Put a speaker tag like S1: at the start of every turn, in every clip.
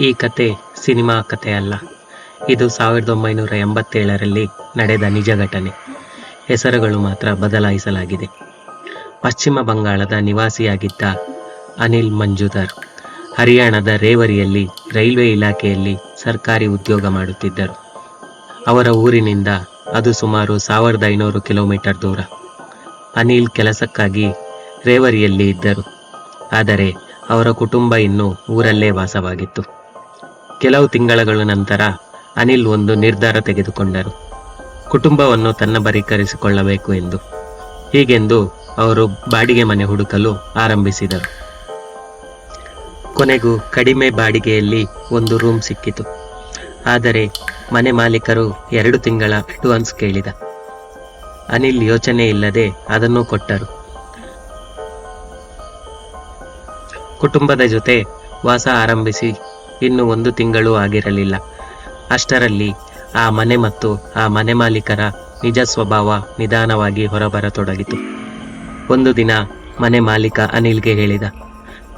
S1: ಈ ಕತೆ ಸಿನಿಮಾ ಕತೆ ಅಲ್ಲ. ಇದು ಸಾವಿರದ ಒಂಬೈನೂರ ಎಂಬತ್ತೇಳರಲ್ಲಿ ನಡೆದ ನಿಜ ಘಟನೆ. ಹೆಸರುಗಳು ಮಾತ್ರ ಬದಲಾಯಿಸಲಾಗಿದೆ. ಪಶ್ಚಿಮ ಬಂಗಾಳದ ನಿವಾಸಿಯಾಗಿದ್ದ ಅನಿಲ್ ಮಂಜುದರ್ ಹರಿಯಾಣದ ರೇವರಿಯಲ್ಲಿ ರೈಲ್ವೆ ಇಲಾಖೆಯಲ್ಲಿ ಸರ್ಕಾರಿ ಉದ್ಯೋಗ ಮಾಡುತ್ತಿದ್ದರು. ಅವರ ಊರಿನಿಂದ ಅದು ಸುಮಾರು ಸಾವಿರದ ಐನೂರು ಕಿಲೋಮೀಟರ್ ದೂರ. ಅನಿಲ್ ಕೆಲಸಕ್ಕಾಗಿ ರೇವರಿಯಲ್ಲಿ ಇದ್ದರು. ಆದರೆ ಅವರ ಕುಟುಂಬ ಇನ್ನೂ ಊರಲ್ಲೇ ವಾಸವಾಗಿತ್ತು. ಕೆಲವು ತಿಂಗಳ ನಂತರ ಅನಿಲ್ ಒಂದು ನಿರ್ಧಾರ ತೆಗೆದುಕೊಂಡರು. ಕುಟುಂಬವನ್ನು ತನ್ನ ಬರೀಕರಿಸಿಕೊಳ್ಳಬೇಕು ಎಂದು. ಹೀಗೆಂದು ಅವರು ಬಾಡಿಗೆ ಮನೆ ಹುಡುಕಲು ಆರಂಭಿಸಿದರು. ಕೊನೆಗೂ ಕಡಿಮೆ ಬಾಡಿಗೆಯಲ್ಲಿ ಒಂದು ರೂಮ್ ಸಿಕ್ಕಿತು. ಆದರೆ ಮನೆ ಮಾಲೀಕರು ಎರಡು ತಿಂಗಳ ಅಡ್ವಾನ್ಸ್ ಕೇಳಿದ. ಅನಿಲ್ ಯೋಚನೆ ಇಲ್ಲದೆ ಅದನ್ನು ಕೊಟ್ಟರು. ಕುಟುಂಬದ ಜೊತೆ ವಾಸ ಆರಂಭಿಸಿ ಇನ್ನು ಒಂದು ತಿಂಗಳು ಆಗಿರಲಿಲ್ಲ. ಅಷ್ಟರಲ್ಲಿ ಆ ಮನೆ ಮತ್ತು ಆ ಮನೆ ಮಾಲೀಕರ ನಿಜ ಸ್ವಭಾವ ನಿಧಾನವಾಗಿ ಹೊರಬರತೊಡಗಿತು. ಒಂದು ದಿನ ಮನೆ ಮಾಲೀಕ ಅನಿಲ್ಗೆ ಹೇಳಿದ,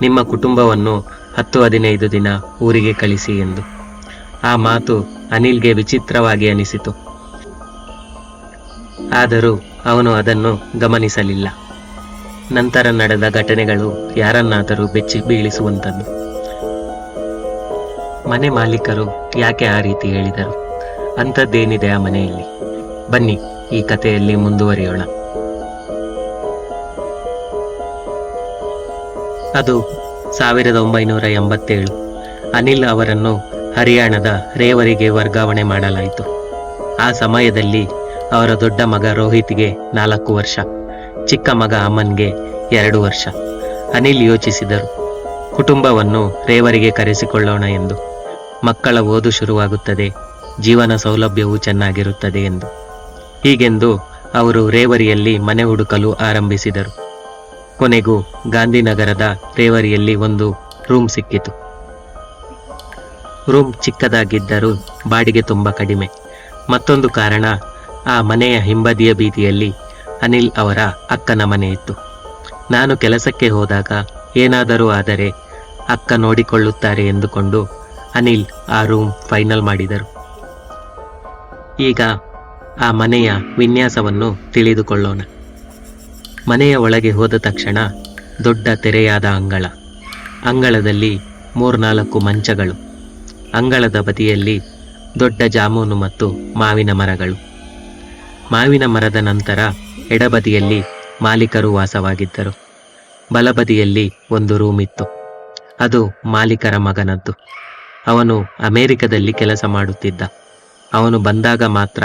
S1: ನಿಮ್ಮ ಕುಟುಂಬವನ್ನು ಹತ್ತು ಹದಿನೈದು ದಿನ ಊರಿಗೆ ಕಳಿಸಿ ಎಂದು. ಆ ಮಾತು ಅನಿಲ್ಗೆ ವಿಚಿತ್ರವಾಗಿ ಅನಿಸಿತು. ಆದರೂ ಅವನು ಅದನ್ನು ಗಮನಿಸಲಿಲ್ಲ. ನಂತರ ನಡೆದ ಘಟನೆಗಳು ಯಾರನ್ನಾದರೂ ಬೆಚ್ಚಿ ಬೀಳಿಸುವಂಥದ್ದು. ಮನೆ ಮಾಲೀಕರು ಯಾಕೆ ಆ ರೀತಿ ಹೇಳಿದರು? ಅಂಥದ್ದೇನಿದೆ ಆ ಮನೆಯಲ್ಲಿ? ಬನ್ನಿ, ಈ ಕಥೆಯಲ್ಲಿ ಮುಂದುವರಿಯೋಣ. ಅದು ಸಾವಿರದ ಒಂಬೈನೂರ ಎಂಬತ್ತೇಳು. ಅನಿಲ್ ಅವರನ್ನು ಹರಿಯಾಣದ ರೇವರಿಗೆ ವರ್ಗಾವಣೆ ಮಾಡಲಾಯಿತು. ಆ ಸಮಯದಲ್ಲಿ ಅವರ ದೊಡ್ಡ ಮಗ ರೋಹಿತ್ಗೆ ನಾಲ್ಕು ವರ್ಷ, ಚಿಕ್ಕ ಮಗ ಅಮನ್ಗೆ ಎರಡು ವರ್ಷ. ಅನಿಲ್ ಯೋಚಿಸಿದರು, ಕುಟುಂಬವನ್ನು ರೇವರಿಗೆ ಕರೆಸಿಕೊಳ್ಳೋಣ ಎಂದು. ಮಕ್ಕಳ ಓದು ಶುರುವಾಗುತ್ತದೆ. ಜೀವನ ಸೌಲಭ್ಯವೂ ಚೆನ್ನಾಗಿರುತ್ತದೆ ಎಂದು. ಹೀಗೆಂದು ಅವರು ರೇವರಿಯಲ್ಲಿ ಮನೆ ಹುಡುಕಲು ಆರಂಭಿಸಿದರು. ಕೊನೆಗೂ ಗಾಂಧಿನಗರದ ರೇವರಿಯಲ್ಲಿ ಒಂದು ರೂಮ್ ಸಿಕ್ಕಿತು. ರೂಮ್ ಚಿಕ್ಕದಾಗಿದ್ದರೂ ಬಾಡಿಗೆ ತುಂಬ ಕಡಿಮೆ. ಮತ್ತೊಂದು ಕಾರಣ, ಆ ಮನೆಯ ಹಿಂಬದಿಯ ಬೀದಿಯಲ್ಲಿ ಅನಿಲ್ ಅವರ ಅಕ್ಕನ ಮನೆ ಇತ್ತು. ನಾನು ಕೆಲಸಕ್ಕೆ ಹೋದಾಗ ಏನಾದರೂ ಆದರೆ ಅಕ್ಕ ನೋಡಿಕೊಳ್ಳುತ್ತಾರೆ ಎಂದುಕೊಂಡು ಅನಿಲ್ ಆ ರೂಮ್ ಫೈನಲ್ ಮಾಡಿದರು. ಈಗ ಆ ಮನೆಯ ವಿನ್ಯಾಸವನ್ನು ತಿಳಿದುಕೊಳ್ಳೋಣ. ಮನೆಯ ಒಳಗೆ ಹೋದ ತಕ್ಷಣ ದೊಡ್ಡ ತೆರೆಯಾದ ಅಂಗಳ. ಅಂಗಳದಲ್ಲಿ ಮೂರ್ನಾಲ್ಕು ಮಂಚಗಳು. ಅಂಗಳದ ಬದಿಯಲ್ಲಿ ದೊಡ್ಡ ಜಾಮೂನು ಮತ್ತು ಮಾವಿನ ಮರಗಳು. ಮಾವಿನ ಮರದ ನಂತರ ಎಡಬದಿಯಲ್ಲಿ ಮಾಲೀಕರು ವಾಸವಾಗಿದ್ದರು. ಬಲಬದಿಯಲ್ಲಿ ಒಂದು ರೂಮ್ ಇತ್ತು. ಅದು ಮಾಲೀಕರ ಮಗನದ್ದು. ಅವನು ಅಮೆರಿಕದಲ್ಲಿ ಕೆಲಸ ಮಾಡುತ್ತಿದ್ದ. ಅವನು ಬಂದಾಗ ಮಾತ್ರ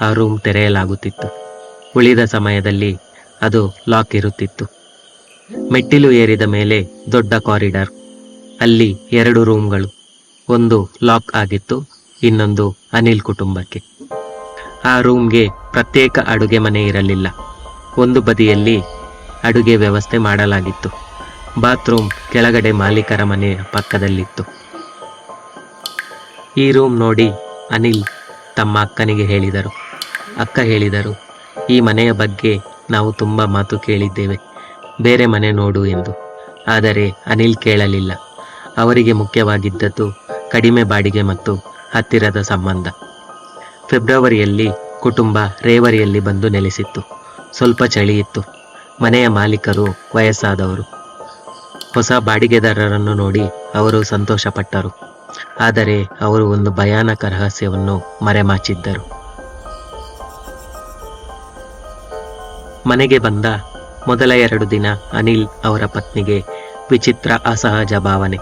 S1: ಆ ರೂಮ್ ತೆರೆಯಲಾಗುತ್ತಿತ್ತು. ಉಳಿದ ಸಮಯದಲ್ಲಿ ಅದು ಲಾಕ್ ಇರುತ್ತಿತ್ತು. ಮೆಟ್ಟಿಲು ಏರಿದ ಮೇಲೆ ದೊಡ್ಡ ಕಾರಿಡಾರ್. ಅಲ್ಲಿ ಎರಡು ರೂಮ್ಗಳು. ಒಂದು ಲಾಕ್ ಆಗಿತ್ತು, ಇನ್ನೊಂದು ಅನಿಲ್ ಕುಟುಂಬಕ್ಕೆ. ಆ ರೂಮ್ಗೆ ಪ್ರತ್ಯೇಕ ಅಡುಗೆ ಮನೆ ಇರಲಿಲ್ಲ. ಒಂದು ಬದಿಯಲ್ಲಿ ಅಡುಗೆ ವ್ಯವಸ್ಥೆ ಮಾಡಲಾಗಿತ್ತು. ಬಾತ್ರೂಮ್ ಕೆಳಗಡೆ ಮಾಲೀಕರ ಮನೆಯ ಪಕ್ಕದಲ್ಲಿತ್ತು. ಈ ರೂಮ್ ನೋಡಿ ಅನಿಲ್ ತಮ್ಮ ಅಕ್ಕನಿಗೆ ಹೇಳಿದರು. ಅಕ್ಕ ಹೇಳಿದರು, ಈ ಮನೆಯ ಬಗ್ಗೆ ನಾವು ತುಂಬ ಮಾತು ಕೇಳಿದ್ದೇವೆ. ಬೇರೆ ಮನೆ ನೋಡು ಎಂದು. ಆದರೆ ಅನಿಲ್ ಕೇಳಲಿಲ್ಲ. ಅವರಿಗೆ ಮುಖ್ಯವಾಗಿದ್ದದ್ದು ಕಡಿಮೆ ಬಾಡಿಗೆ ಮತ್ತು ಹತ್ತಿರದ ಸಂಬಂಧ. ಫೆಬ್ರವರಿಯಲ್ಲಿ ಕುಟುಂಬ ರೇವರಿಯಲ್ಲಿ ಬಂದು ನೆಲೆಸಿತ್ತು. ಸ್ವಲ್ಪ ಚಳಿ ಇತ್ತು. ಮನೆಯ ಮಾಲೀಕರು ವಯಸ್ಸಾದವರು. ಹೊಸ ಬಾಡಿಗೆದಾರರನ್ನು ನೋಡಿ ಅವರು ಸಂತೋಷಪಟ್ಟರು. ಆದರೆ ಅವರು ಒಂದು ಭಯಾನಕ ರಹಸ್ಯವನ್ನು ಮರೆಮಾಚಿದ್ದರು. ಮನೆಗೆ ಬಂದ ಮೊದಲ ಎರಡು ದಿನ ಅನಿಲ್ ಅವರ ಪತ್ನಿಗೆ ವಿಚಿತ್ರ ಅಸಹಜ ಭಾವನೆ.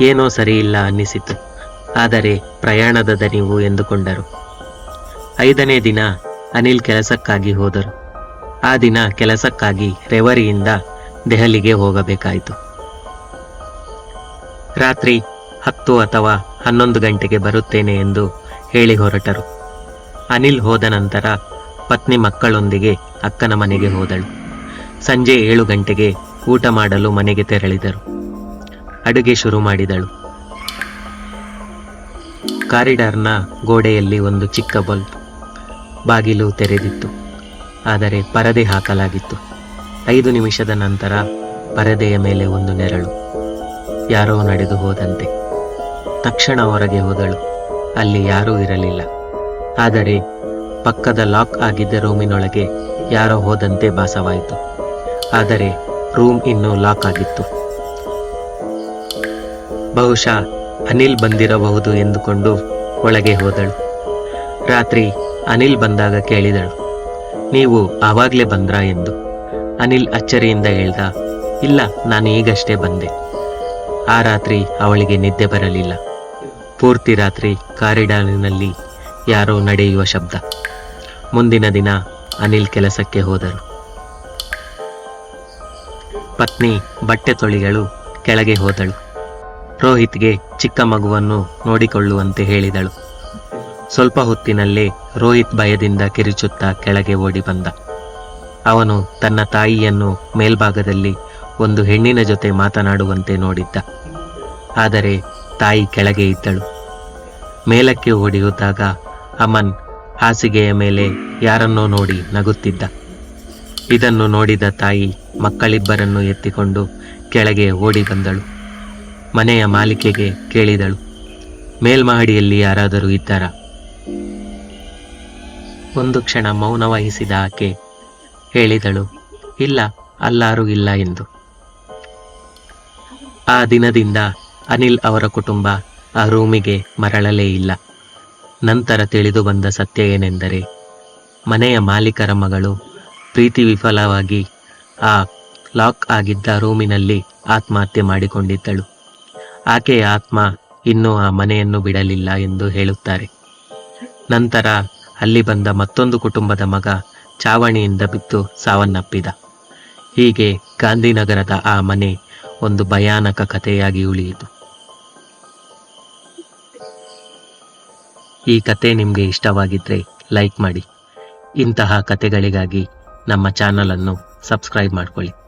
S1: ಏನೋ ಸರಿಯಿಲ್ಲ ಅನ್ನಿಸಿತು. ಆದರೆ ಪ್ರಯಾಣದ ದನಿವು ಎಂದುಕೊಂಡರು. ಐದನೇ ದಿನ ಅನಿಲ್ ಕೆಲಸಕ್ಕಾಗಿ ಹೋದರು. ಆ ದಿನ ಕೆಲಸಕ್ಕಾಗಿ ರೆವರಿಯಿಂದ ದೆಹಲಿಗೆ ಹೋಗಬೇಕಾಯಿತು. ರಾತ್ರಿ ಹತ್ತು ಅಥವಾ ಹನ್ನೊಂದು ಗಂಟೆಗೆ ಬರುತ್ತೇನೆ ಎಂದು ಹೇಳಿ ಹೊರಟರು. ಅನಿಲ್ ಹೋದ ನಂತರ ಪತ್ನಿ ಮಕ್ಕಳೊಂದಿಗೆ ಅಕ್ಕನ ಮನೆಗೆ ಹೋದಳು. ಸಂಜೆ ಏಳು ಗಂಟೆಗೆ ಊಟ ಮಾಡಲು ಮನೆಗೆ ತೆರಳಿದರು. ಅಡುಗೆ ಶುರು ಮಾಡಿದಳು. ಕಾರಿಡಾರ್ನ ಗೋಡೆಯಲ್ಲಿ ಒಂದು ಚಿಕ್ಕ ಬಲ್ಬ್ ಬಾಗಿಲು ತೆರೆದಿತ್ತು. ಆದರೆ ಪರದೆ ಹಾಕಲಾಗಿತ್ತು. ಐದು ನಿಮಿಷದ ನಂತರ ಪರದೆಯ ಮೇಲೆ ಒಂದು ನೆರಳು. ಯಾರೋ ನಡೆದು ಹೋದಂತೆ. ತಕ್ಷಣ ಹೊರಗೆ ಹೋದಳು. ಅಲ್ಲಿ ಯಾರೂ ಇರಲಿಲ್ಲ. ಆದರೆ ಪಕ್ಕದ ಲಾಕ್ ಆಗಿದ್ದ ರೂಮಿನೊಳಗೆ ಯಾರೋ ಹೋದಂತೆ ಭಾಸವಾಯಿತು. ಆದರೆ ರೂಮ್ ಇನ್ನೂ ಲಾಕ್ ಆಗಿತ್ತು. ಬಹುಶಃ ಅನಿಲ್ ಬಂದಿರಬಹುದು ಎಂದುಕೊಂಡು ಒಳಗೆ ಹೋದಳು. ರಾತ್ರಿ ಅನಿಲ್ ಬಂದಾಗ ಕೇಳಿದಳು. ನೀವು ಆವಾಗಲೇ ಬಂದ್ರಾ? ಎಂದು. ಅನಿಲ್ ಅಚ್ಚರಿಯಿಂದ ಹೇಳ್ದ, ಇಲ್ಲ ನಾನು ಈಗಷ್ಟೇ ಬಂದೆ. ಆ ರಾತ್ರಿ ಅವಳಿಗೆ ನಿದ್ದೆ ಬರಲಿಲ್ಲ. ಪೂರ್ತಿ ರಾತ್ರಿ ಕಾರಿಡಾರಿನಲ್ಲಿ ಯಾರೋ ನಡೆಯುವ ಶಬ್ದ. ಮುಂದಿನ ದಿನ ಅನಿಲ್ ಕೆಲಸಕ್ಕೆ ಹೋದರು. ಪತ್ನಿ, ಬಟ್ಟೆ ತೊಳಿಗಳು ಕೆಳಗೆ ಹೋದಳು. ರೋಹಿತ್ಗೆ ಚಿಕ್ಕ ಮಗುವನ್ನು ನೋಡಿಕೊಳ್ಳುವಂತೆ ಹೇಳಿದಳು. ಸ್ವಲ್ಪ ಹೊತ್ತಿನಲ್ಲೇ ರೋಹಿತ್ ಭಯದಿಂದ ಕಿರಿಚುತ್ತಾ ಕೆಳಗೆ ಓಡಿ ಬಂದ. ಅವನು ತನ್ನ ತಾಯಿಯನ್ನು ಮೇಲ್ಭಾಗದಲ್ಲಿ ಒಂದು ಹೆಣ್ಣಿನ ಜೊತೆ ಮಾತನಾಡುವಂತೆ ನೋಡಿದ್ದ. ಆದರೆ ತಾಯಿ ಕೆಳಗೆ ಇದ್ದಳು. ಮೇಲಕ್ಕೆ ಓಡಿಯುತ್ತಾಗ ಅಮನ್ ಹಾಸಿಗೆಯ ಮೇಲೆ ಯಾರನ್ನೋ ನೋಡಿ ನಗುತ್ತಿದ್ದ. ಇದನ್ನು ನೋಡಿದ ತಾಯಿ ಮಕ್ಕಳಿಬ್ಬರನ್ನು ಎತ್ತಿಕೊಂಡು ಕೆಳಗೆ ಓಡಿ ಬಂದಳು. ಮನೆಯ ಮಾಲಿಕೆಗೆ ಕೇಳಿದಳು. ಮೇಲ್ಮಹಡಿಯಲ್ಲಿ ಯಾರಾದರೂ ಇದ್ದಾರಾ? ಒಂದು ಕ್ಷಣ ಮೌನ ವಹಿಸಿದ ಆಕೆ ಹೇಳಿದಳು, ಇಲ್ಲ, ಅಲ್ಲಾರೂ ಇಲ್ಲ ಎಂದು. ಆ ದಿನದಿಂದ ಅನಿಲ್ ಅವರ ಕುಟುಂಬ ಆ ರೂಮಿಗೆ ಮರಳಲೇ ಇಲ್ಲ. ನಂತರ ತಿಳಿದು ಬಂದ ಸತ್ಯ ಏನೆಂದರೆ, ಮನೆಯ ಮಾಲೀಕರ ಮಗಳು ಪ್ರೀತಿ ವಿಫಲವಾಗಿ ಆ ಲಾಕ್ ಆಗಿದ್ದ ರೂಮಿನಲ್ಲಿ ಆತ್ಮಹತ್ಯೆ ಮಾಡಿಕೊಂಡಿದ್ದಳು. ಆಕೆಯ ಆತ್ಮ ಇನ್ನೂ ಆ ಮನೆಯನ್ನು ಬಿಡಲಿಲ್ಲ ಎಂದು ಹೇಳುತ್ತಾರೆ. ನಂತರ ಅಲ್ಲಿ ಬಂದ ಮತ್ತೊಂದು ಕುಟುಂಬದ ಮಗ ಚಾವಣಿಯಿಂದ ಬಿದ್ದು ಸಾವನ್ನಪ್ಪಿದ. ಹೀಗೆ ಗಾಂಧಿನಗರದ ಆ ಮನೆ ಒಂದು ಭಯಾನಕ ಕಥೆಯಾಗಿ ಉಳಿಯಿತು. ಈ ಕತೆ ನಿಮಗೆ ಇಷ್ಟವಾಗಿದ್ದರೆ ಲೈಕ್ ಮಾಡಿ. ಇಂತಹ ಕತೆಗಳಿಗಾಗಿ ನಮ್ಮ ಚಾನಲನ್ನು ಸಬ್ಸ್ಕ್ರೈಬ್ ಮಾಡ್ಕೊಳ್ಳಿ.